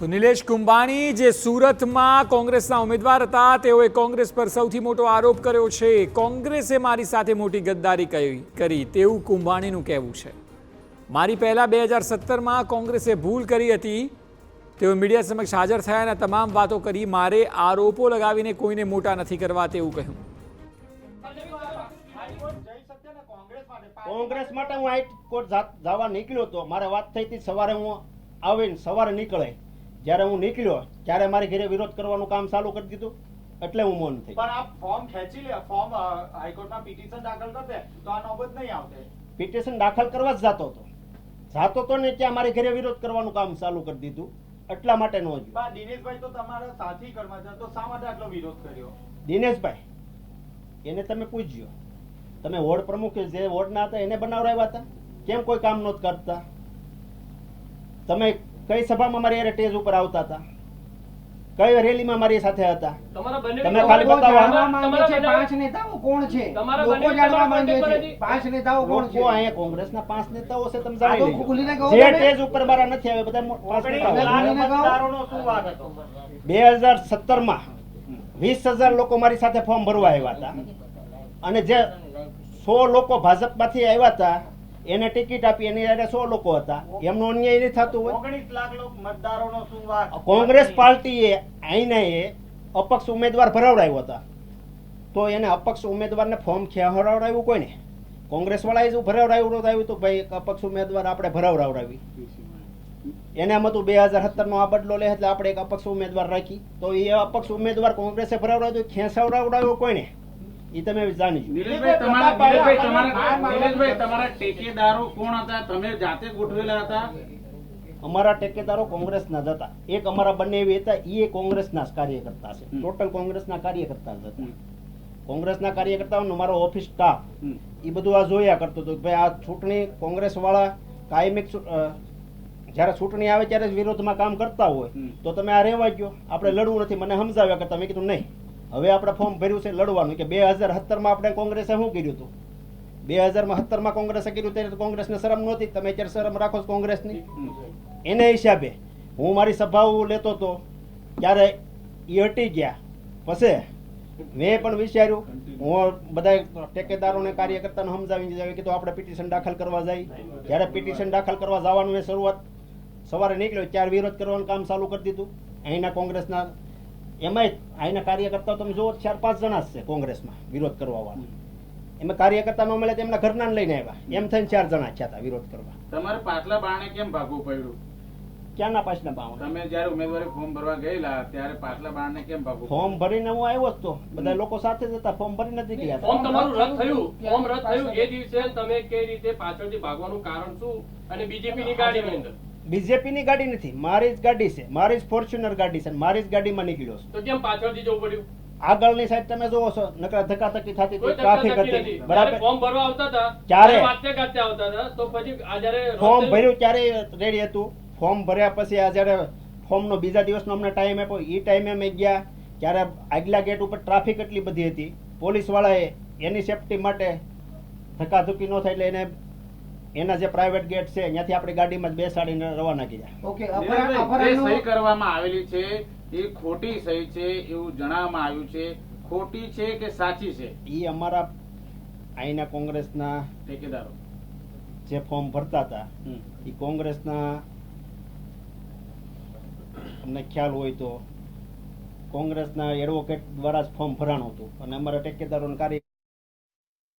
તો નિલેશ કુંભાણી જે સુરતમાં કોંગ્રેસના ઉમેદવાર હતા, તેઓએ કોંગ્રેસ પર સૌથી મોટો આરોપ કર્યો છે. કોંગ્રેસે મારી સાથે મોટી ગદ્દારી કરી કરી. તેવું કુંભાણીનું કહેવું છે. મારી પહેલાં બે હજાર સત્તરમાં કોંગ્રેસે ભૂલ કરી હતી. તેઓ મીડિયા સમક્ષ હાજર થયા અને તમામ વાતો કરી. મારે આરોપો લગાવીને કોઈને મોટા નથી કરવા તેવું કહ્યું. કોંગ્રેસ માટે હું હાઈકોર્ટ જવા નીકળ્યો હતો મારે વાત થઈ હતી, સવારે હું આવીને સવારે નીકળે. જ્યારે હું નીકળ્યો ત્યારે મારી ઘરે વિરોધ કરવાનું કામ ચાલુ કરી દીધું. એટલે હું મૌન થઈ પણ આ ફોર્મ ખેંચી લે ફોર્મ હાઈકોર્ટમાં પિટિશન દાખલ કરશે તો આ નોબત નહીં આવતે પિટિશન દાખલ કરવા જ જતો હતો. જાતો હતો ને ત્યાં મારી ઘરે વિરોધ કરવાનું કામ ચાલુ કરી દીધું. એટલા માટે નો પણ દિનેશભાઈ તો તમારા સાથી કર્મચારી તો શા માટે આટલો વિરોધ કર્યો? દિનેશભાઈ એને તમે પૂછ્યો તમે વોર્ડ પ્રમુખ જે વોર્ડના હતા એને બનાવડાવ્યા હતા? કેમ કોઈ કામ નહોત કરતા? તમે કઈ સભામાં મારી સ્ટેજ ઉપર આવતા હતા કઈ રેલીમાં મારી સાથે હતા તમે ખાલી બતાવો. છે પાંચ નેતાઓ કોણ છે લોકો જાણવા માંગે છે પાંચ નેતાઓ કોણ છે અહીંયા કોંગ્રેસના પાંચ નેતાઓ છે તમે જાણી ખુલીને લેજો. કહો જે. સ્ટેજ ઉપર મારા નથી આવે બધા પાંચ નેતાઓ. શું વાક હતો બે હજાર સત્તરમાં વીસ હજાર લોકો મારી સાથે ફોર્મ ભરવા આવ્યા હતા અને જે સો લોકો ભાજપમાંથી આવ્યા હતા એને ટિકિટ આપી એની હારે સો લોકો હતા. એમનો અન્યાય નહીં થતું હોય. ઓગણીસ લાખ લોક મતદારોનો શું કોંગ્રેસ પાર્ટીએ આઈને અપક્ષ ઉમેદવાર ભરાવડાવ્યો હતા. તો એને અપક્ષ ઉમેદવારને ફોર્મ ખવડાવડાવ્યું કોઈને? કોંગ્રેસ વાળાએ શું ભરાવડાવ્યું તો ભાઈ અપક્ષ ઉમેદવાર આપણે ભરાવડાવડાવી. એને એમ હતું બે હજાર સત્તર નો આ બદલો લે એટલે આપણે એક અપક્ષ ઉમેદવાર રાખી. તો એ અપક્ષ ઉમેદવાર કોંગ્રેસે ભરાવડાવ્યો ખેંચાવડાવડાવ્યો કોઈને? એ તમે જાણી નિલેશભાઈ તમારા નિલેશભાઈ તમારા નિલેશભાઈ તમારા ટેકેદારો કોણ હતા? તમે જાતે ગોઠવેલા હતા? અમારા ટેકેદારો કોંગ્રેસના જ હતા. એક અમારા બંને એવી હતા એ કોંગ્રેસના જ કાર્યકર્તા છે. ટોટલ કોંગ્રેસના કાર્યકર્તા જ હતા. કોંગ્રેસના કાર્યકર્તાઓનો મારો ઓફિસ સ્ટાફ એ બધું આ જોયા કરતો હતો ભાઈ આ ચૂંટણી કોંગ્રેસ વાળા કાયમિક જયારે ચૂંટણી આવે ત્યારે જ વિરોધમાં કામ કરતા હોય તો તમે આ રહેવા ગયો. આપણે લડવું નથી. મને સમજાવ્યા કરતા. મેં કીધું નહીં. હવે આપણે ફોર્મ ભર્યું છે લડવાનું. કે બે હજાર સત્તરમાં આપણે કોંગ્રેસે શું કર્યું હતું? બે હજારમાં સત્તરમાં કોંગ્રેસે કર્યું ત્યારે કોંગ્રેસને શરમ નહોતી. તમે અત્યારે શરમ રાખો છો કોંગ્રેસની. એને હિસાબે હું મારી સભાઓ લેતો હતો ત્યારે એ હટી ગયા. પછી મેં પણ વિચાર્યું, હું બધા ટેકેદારોને કાર્યકર્તાને સમજાવીને જાય કીધું આપણે પિટિશન દાખલ કરવા જાય. જ્યારે પિટિશન દાખલ કરવા જવાનું શરૂઆત સવારે નીકળ્યો, ત્યારે વિરોધ કરવાનું કામ ચાલુ કરી દીધું. અહીંના કોંગ્રેસના એમાંય અહીંના કાર્યકર્તાઓ તમે જુઓ ચાર પાંચ જણા જ છે કોંગ્રેસમાં વિરોધ કરવા વાળા એમાં કાર્યકર્તા ન મળે તો એમના ઘરના લઈને આવ્યા. એમ થઈને ચાર જણા થયા હતા વિરોધ કરવા. તમારે પાછલા બાણે કેમ ભાગવું પડ્યું? ક્યાંના પાછલા બાણ તમે જયારે ઉમેદવારી ફોર્મ ભરવા ગયેલા ત્યારે પાછલા બારણે કેમ ભાગવું ફોર્મ ભરીને હું આવ્યો જ તો. બધા લોકો સાથે જ હતા ફોર્મ ભરી નથી ગયા ફોર્મ તમારું રદ થયું. ફોર્મ રદ થયું. એ દિવસે તમે કઈ રીતે પાછળથી ભાગવાનું કારણ શું? અને બીજેપી ની ગાડીની અંદર. બીજેપી ની ગાડી નથી મારી જ ગાડી છે મારી જ ફોર્ચ્યુનર ગાડી છે મારી જ ગાડીમાં નીકળ્યો છું. તો કેમ પાછળથી જવું પડ્યું? આગળની સાઈડ તમે જોવો છો નકરા ધક્કાધક્કી થતી હતી ટ્રાફિક હતી બરાબર? ફોર્મ ભરવા આવતા હતા ક્યારે? વાતે કરતા આવતા હતા તો પછી આ જ્યારે ફોર્મ ભર્યું ક્યારે રેડી હતું. ફોર્મ ભર્યા પછી આ જ્યારે ફોર્મનો બીજા દિવસનો અમને ટાઈમ આપ્યો. એ ટાઈમે અમે ગયા ત્યારે આગલા ગેટ ઉપર ટ્રાફિક એટલી બધી હતી. પોલીસ વાળાએ એની સેફટી માટે ધક્કાધુક્કી ન થાય એટલે એને એના જે પ્રાઇવેટ ગેટ છે ત્યાંથી આપણી ગાડીમાં બેસાડીને રવાના કર્યા. ઓકે સહી કરવામાં આવેલી છે એ ખોટી સહી છે એવું જણાવવામાં આવ્યું છે. ખોટી છે કે સાચી છે? એ અમારા અહીંના કોંગ્રેસના ટેકેદારો જે ફોર્મ ભરતા હતા. એ કોંગ્રેસના તમને ખ્યાલ હોય તો કોંગ્રેસના એડવોકેટ દ્વારા જ ફોર્મ ભરાણું હતું. અને અમારા ટેકેદારોને કાર્ય